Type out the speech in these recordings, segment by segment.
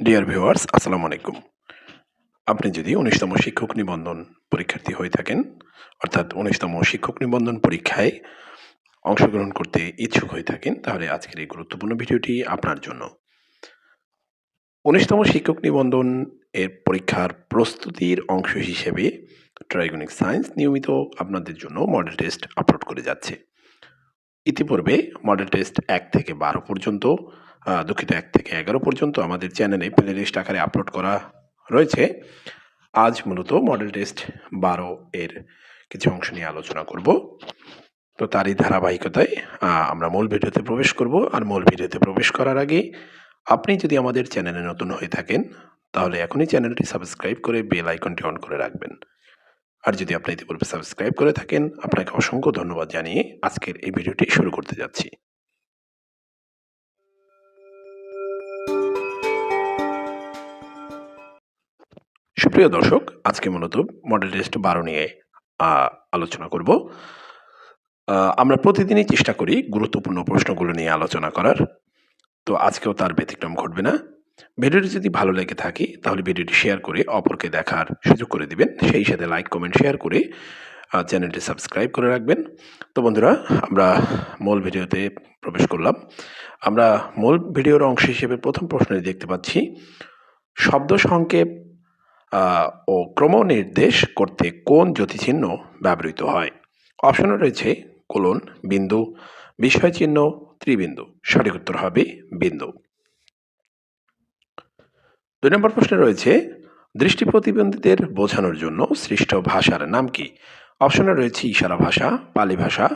Dear viewers আসসালামু আলাইকুম। আপনি যদি উনিশতম শিক্ষক নিবন্ধন পরীক্ষার্থী হয়ে থাকেন, অর্থাৎ উনিশতম শিক্ষক নিবন্ধন পরীক্ষায় অংশগ্রহণ করতে ইচ্ছুক হয়ে থাকেন, তাহলে আজকের এই গুরুত্বপূর্ণ ভিডিওটি আপনার জন্য। উনিশতম শিক্ষক নিবন্ধন এর পরীক্ষার প্রস্তুতির অংশ হিসেবে ট্রাইগনিক সায়েন্স নিয়মিত আপনাদের জন্য মডেল টেস্ট আপলোড করে যাচ্ছে। ইতিপূর্বে মডেল টেস্ট এক থেকে বারো পর্যন্ত দুঃখিত, এক থেকে এগারো পর্যন্ত আমাদের চ্যানেলে প্লে লিস্ট আকারে আপলোড করা রয়েছে। আজ মূলত মডেল টেস্ট বারো এর কিছু অংশ নিয়ে আলোচনা করব। তো তারই ধারাবাহিকতায় আমরা মূল ভিডিওতে প্রবেশ করব। আর মূল ভিডিওতে প্রবেশ করার আগে আপনি যদি আমাদের চ্যানেলে নতুন হয়ে থাকেন, তাহলে এখনই চ্যানেলটি সাবস্ক্রাইব করে বেল আইকনটি অন করে রাখবেন। আর যদি আপনি ইতিপূর্বে সাবস্ক্রাইব করে থাকেন, আপনাকে অসংখ্য ধন্যবাদ জানিয়ে আজকের এই ভিডিওটি শুরু করতে যাচ্ছি। সুপ্রিয় দর্শক, আজকে মূলত মডেল টেস্ট বারো নিয়ে আলোচনা করব। আমরা প্রতিদিনই চেষ্টা করি গুরুত্বপূর্ণ প্রশ্নগুলো নিয়ে আলোচনা করার। তো আজকেও তার ব্যতিক্রম ঘটবে না। ভিডিওটি যদি ভালো লেগে থাকে, তাহলে ভিডিওটি শেয়ার করে অপরকে দেখার সুযোগ করে দিবেন। সেই সাথে লাইক কমেন্ট শেয়ার করে চ্যানেলটি সাবস্ক্রাইব করে রাখবেন। তো বন্ধুরা, আমরা মূল ভিডিওতে প্রবেশ করলাম। আমরা মূল ভিডিওর অংশ হিসেবে প্রথম প্রশ্নে দেখতে পাচ্ছি, শব্দ সংক্ষেপ ও ক্রমনির্দেশ করতে কোন জ্যোতিচিহ্ন ব্যবহৃত হয়? অপশনে রয়েছে কোলন, বিন্দু বিষয় চিহ্ন ত্রিবিন্দু। সঠিক উত্তর হবে বিন্দু। দুই নম্বর প্রশ্নে রয়েছে, দৃষ্টি প্রতিবন্ধীদের বোঝানোর জন্য সৃষ্ট ভাষার নাম কি? অপশনে রয়েছে ইশারা ভাষা, পালি ভাষা,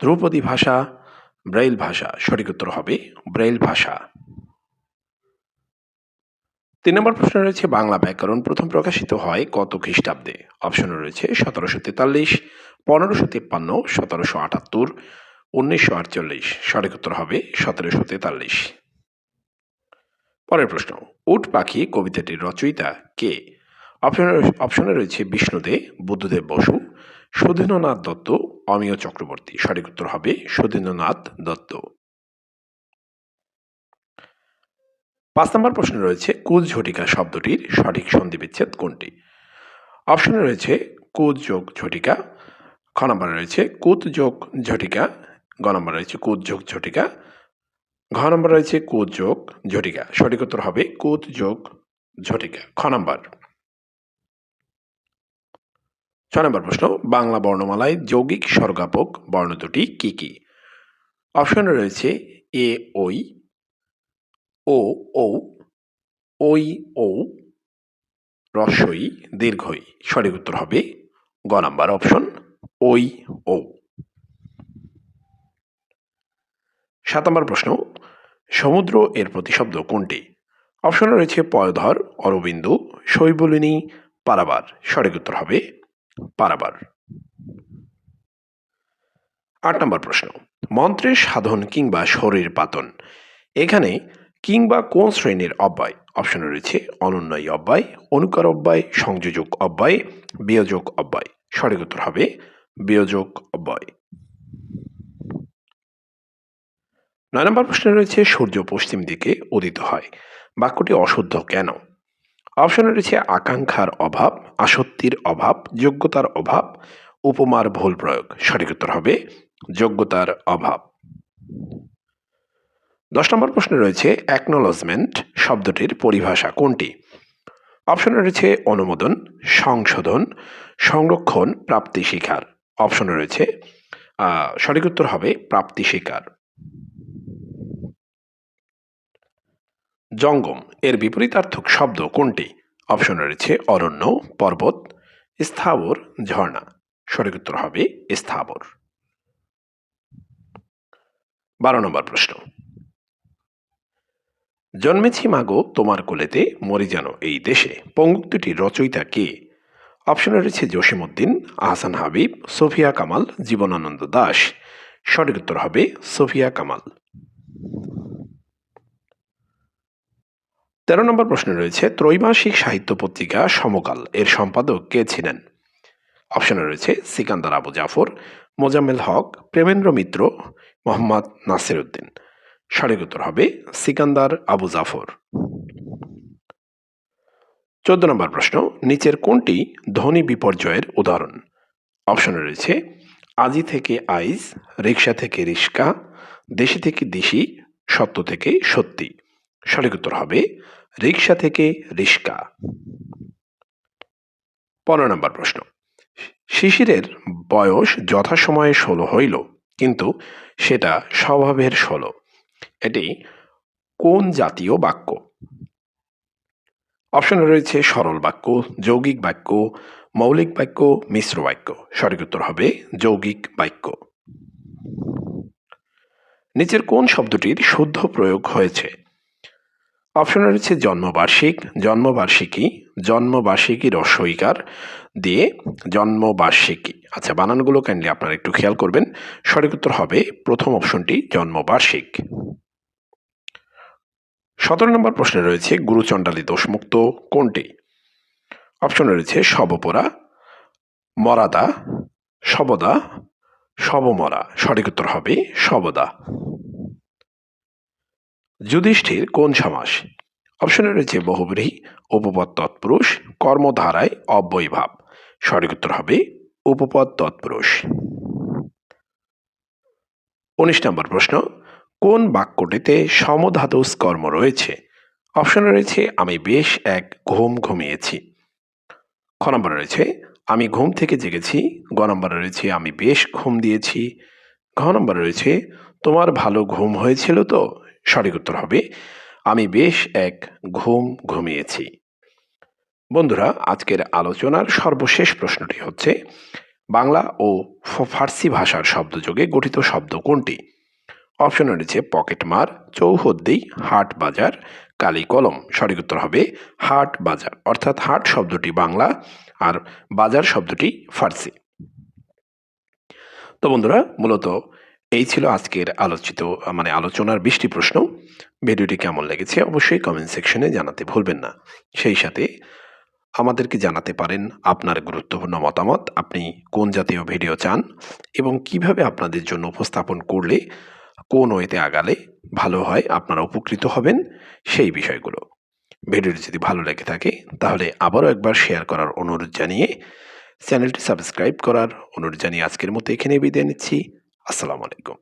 ধ্রুপদী ভাষা, ব্রেইল ভাষা। সঠিক উত্তর হবে ব্রেইল ভাষা। তিন নম্বর প্রশ্ন রয়েছে, বাংলা ব্যাকরণ প্রথম প্রকাশিত হয় কত খ্রিস্টাব্দে? অপশনে রয়েছে, সতেরোশো তেতাল্লিশ, পনেরোশো তিপ্পান্ন, সতেরোশো আটাত্তর, উনিশশো আটচল্লিশ। সঠিক উত্তর হবে সতেরোশো তেতাল্লিশ। পরের প্রশ্ন, উট পাখি কবিতাটির রচয়িতা কে? অপশনে অপশনে রয়েছে বিষ্ণুদে, বুদ্ধদেব বসু, সুধীন্দ্রনাথ দত্ত, অমিয় চক্রবর্তী। সঠিক উত্তর হবে সুধীন্দ্রনাথ দত্ত। পাঁচ নম্বর প্রশ্ন রয়েছে, কুজ ঝটিকা শব্দটির সঠিক সন্ধিবিচ্ছেদ কোনটি? অপশনে রয়েছে, কুজ যোগ ঝটিকা। খ নম্বরে রয়েছে, কুত যোগ ঝটিকা। গ নম্বর রয়েছে, কুত যোগ ঝটিকা। ঘ নম্বর রয়েছে, কুত যোগ ঝটিকা। সঠিক উত্তর হবে, কুত যোগ ঝটিকা। খ নম্বর। ছ নম্বর প্রশ্ন, বাংলা বর্ণমালায় যৌগিক স্বর্গাপক বর্ণ দুটি কি কি? অপশনে রয়েছে, এ ওই ও ও ওই ও রস্বই দীর্ঘই। সঠিক উত্তর হবে গ নাম্বার অপশন ওই ও সাত নম্বর প্রশ্ন, সমুদ্র এর প্রতিশব্দ কোনটি? অপশনে রয়েছে পয়ধর, অরবিন্দু, শৈবলিনী, পারাবার। সঠিক উত্তর হবে পারাবার। আট নম্বর প্রশ্ন, মন্ত্রের সাধন কিংবা শরীর পাতন। এখানে কিংবা কোন শ্রেণির অব্যয়? অপশনে রয়েছে অনন্যয় অব্যয়, অনুকার অব্যয়, সংযোজক অব্যয়, বিয়োজক অব্যয়। সঠিক উত্তর হবে বিয়োজক অব্যয়। নয় নম্বর প্রশ্নে রয়েছে সূর্য পশ্চিম দিকে উদিত হয়। বাক্যটি অশুদ্ধ কেন? অপশনে রয়েছে আকাঙ্ক্ষার অভাব, আসক্তির অভাব, যোগ্যতার অভাব, উপমার ভুল প্রয়োগ। সঠিক উত্তর হবে যোগ্যতার অভাব। দশ নম্বর প্রশ্নে রয়েছে অ্যাকনোলজমেন্ট শব্দটির পরিভাষা কোনটি? অপশনে রয়েছে অনুমোদন, সংশোধন, সংরক্ষণ, প্রাপ্তি শিকার অপশনে রয়েছে সঠিক উত্তর হবে প্রাপ্তি শিকার জঙ্গম, এর বিপরীতার্থক শব্দ কোনটি? অপশনে রয়েছে অরণ্য, পর্বত, স্থাবর, ঝর্ণা। সঠিক উত্তর হবে স্থাবর। বারো নম্বর প্রশ্ন। জন্মেছি মাগো, তোমার কোলেতে, মরি যেন এই দেশে। পঙ্গুক্তিটির রচয়িতা কে? অপশনে রয়েছে জসিমউদ্দিন, আহসান হাবিব, সোফিয়া কামাল, জীবনানন্দ দাস। সঠিক উত্তর হবে সোফিয়া কামাল। তেরো নম্বর প্রশ্নে রয়েছে, ত্রৈমাসিক সাহিত্য পত্রিকা সমকাল, এর সম্পাদক কে ছিলেন? অপশনে রয়েছে, সিকান্দার আবু জাফর, মোজাম্মেল হক, প্রেমেন্দ্র মিত্র, মোহাম্মদ নাসির উদ্দিন সঠিক উত্তর হবে সিকান্দার আবু জাফর। চোদ্দ নম্বর প্রশ্ন, নিচের কোনটি ধ্বনি বিপর্যয়ের উদাহরণ? অপশনে রয়েছে, আজি থেকে আইজ রিক্সা থেকে রিস্কা দেশি থেকে দিশি, সত্য থেকে সত্যি। সঠিক উত্তর হবে রিক্সা থেকে রিস্কা পনেরো নম্বর প্রশ্ন, শিশিরের বয়স যথাসময়ে ষোলো হইল, কিন্তু সেটা স্বভাবের ষোলো। এটি কোন জাতীয় বাক্য? অপশনে রয়েছে সরল বাক্য, যৌগিক বাক্য, মৌলিক বাক্য, মিশ্র বাক্য। সঠিক উত্তর হবে যৌগিক বাক্য। নিচের কোন শব্দটির শুদ্ধ প্রয়োগ হয়েছে? অপশনে রয়েছে জন্মবার্ষিক, জন্মবার্ষিকী জন্মবার্ষিকী রস্বইকার দিয়ে জন্মবার্ষিকী। আচ্ছা বানানগুলো কাইন্ডলি আপনারা একটু খেয়াল করবেন। সঠিক উত্তর হবে প্রথম অপশনটি জন্মবার্ষিক। সতেরো নম্বর প্রশ্নে রয়েছে গুরুচণ্ডালী দোষমুক্ত কোনটি? অপশনে রয়েছে শবপরা মরাদা শবদা শবমরা সঠিক উত্তর হবে শবদা যুধিষ্ঠির কোন সমাস? অপশনে রয়েছে বহুব্রীহি উপপদ তৎপুরুষ, কর্মধারায় অব্যয়ভাব। সঠিক উত্তর হবে উপপদ তৎপুরুষ। উনিশ নম্বর প্রশ্ন কোন বাক্যটিতে সমধাতুস কর্ম রয়েছে? অপশনে রয়েছে, আমি বেশ এক ঘুম ঘুমিয়েছি। খ নম্বরে রয়েছে, আমি ঘুম থেকে জেগেছি। গ নম্বরে রয়েছে, আমি বেশ ঘুম দিয়েছি। ঘ নম্বরে রয়েছে, তোমার ভালো ঘুম হয়েছিল তো? সঠিক উত্তর হবে, আমি বেশ এক ঘুম ঘুমিয়েছি। বন্ধুরা, আজকের আলোচনার সর্বশেষ প্রশ্নটি হচ্ছে, বাংলা ও ফার্সি ভাষার শব্দযোগে গঠিত শব্দ কোনটি? অপশন রয়েছে পকেটমার চৌহদ্দি, হাট বাজার, কালী কলম। সঠিক উত্তর হবে হাট বাজার। অর্থাৎ হাট শব্দটি বাংলা আর বাজার শব্দটি ফার্সি। তো বন্ধুরা, মূলত এই ছিল আজকের আলোচিত মানে আলোচনার বৃষ্টি প্রশ্ন। ভিডিওটি কেমন লেগেছে অবশ্যই কমেন্ট সেকশনে জানাতে ভুলবেন না। সেই সাথে আমাদেরকে জানাতে পারেন আপনার গুরুত্বপূর্ণ মতামত, আপনি কোন জাতীয় ভিডিও চান এবং কীভাবে আপনাদের জন্য উপস্থাপন করলে কোন ওয়েতে আগালে ভালো হয়, আপনারা উপকৃত হবেন সেই বিষয়গুলো। ভিডিওটি যদি ভালো লেগে থাকে, তাহলে আবারও একবার শেয়ার করার অনুরোধ জানিয়ে চ্যানেলটি সাবস্ক্রাইব করার অনুরোধ জানিয়ে আজকের মতো এখানে বিদায় নিচ্ছি। আসসালামু আলাইকুম।